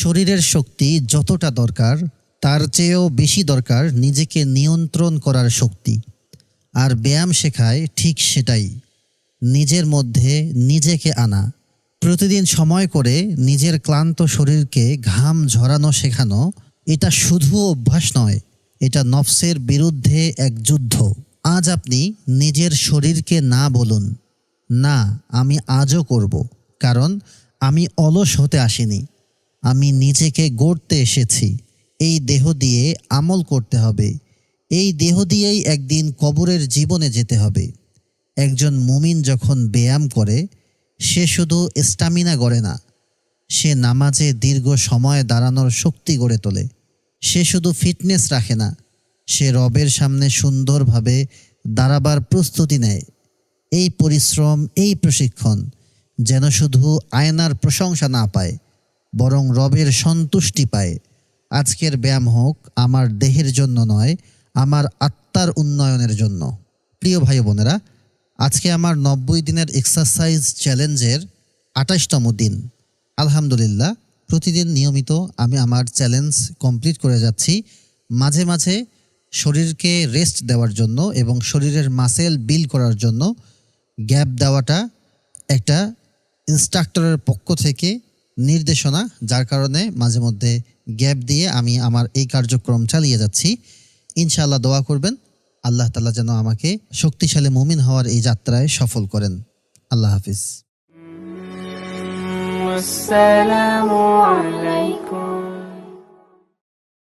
শরীরের শক্তি যতটা দরকার, তার চেয়েও বেশি দরকার নিজেকে নিয়ন্ত্রণ করার শক্তি। আর ব্যায়াম শেখায় ঠিক সেটাই, নিজের মধ্যে নিজেকে আনা। প্রতিদিন সময় করে নিজের ক্লান্ত শরীরকে ঘাম ঝরানো শেখানো, এটা শুধু অভ্যাস নয়, এটা নফসের বিরুদ্ধে এক যুদ্ধ। আজ আপনি নিজের শরীরকে না বলুন, না, আমি আজও করব। কারণ আমি অলস হতে আসিনি। আমি নিজেকে গড়তে এসেছি। এই দেহ দিয়ে আমল করতে হবে। এই দেহ দিয়েই একদিন কবরের জীবনে যেতে হবে। একজন মুমিন যখন ব্যায়াম করে, সে শুধু স্টামিনা গড়ে না, সে নামাজে দীর্ঘ সময় দাঁড়ানোর শক্তি গড়ে তোলে। সে শুধু ফিটনেস রাখে না, সে রবের সামনে সুন্দরভাবে দাঁড়াবার প্রস্তুতি নেয়। এই পরিশ্রম, এই প্রশিক্ষণ যেন শুধু আয়নার প্রশংসা না পায় বরং রবের সন্তুষ্টি পায়। আজকের ব্যায়াম হোক আমার দেহের জন্য নয়, আমার আত্মার উন্নয়নের জন্য। প্রিয় ভাই বোনেরা, আজকে আমার নব্বই দিনের এক্সারসাইজ চ্যালেঞ্জের আঠাশতম দিন। আলহামদুলিল্লাহ, প্রতিদিন নিয়মিত আমি আমার চ্যালেঞ্জ কমপ্লিট করে যাচ্ছি। মাঝে মাঝে শরীরকে রেস্ট দেওয়ার জন্য এবং শরীরের মাসেল বিল করার জন্য গ্যাপ দেওয়াটা একটা ইনস্ট্রাক্টরের পক্ষ থেকে নির্দেশনা, যার কারণে মাঝে মধ্যে গ্যাপ দিয়ে আমি আমার এই কার্যক্রম চালিয়ে যাচ্ছি। ইনশাআল্লাহ দোয়া করবেন। আল্লাহ তালা যেন আমাকে শক্তিশালী মুমিন হওয়ার এই যাত্রায় সফল করেন। আল্লাহ হাফিজ। আসসালামু আলাইকুম।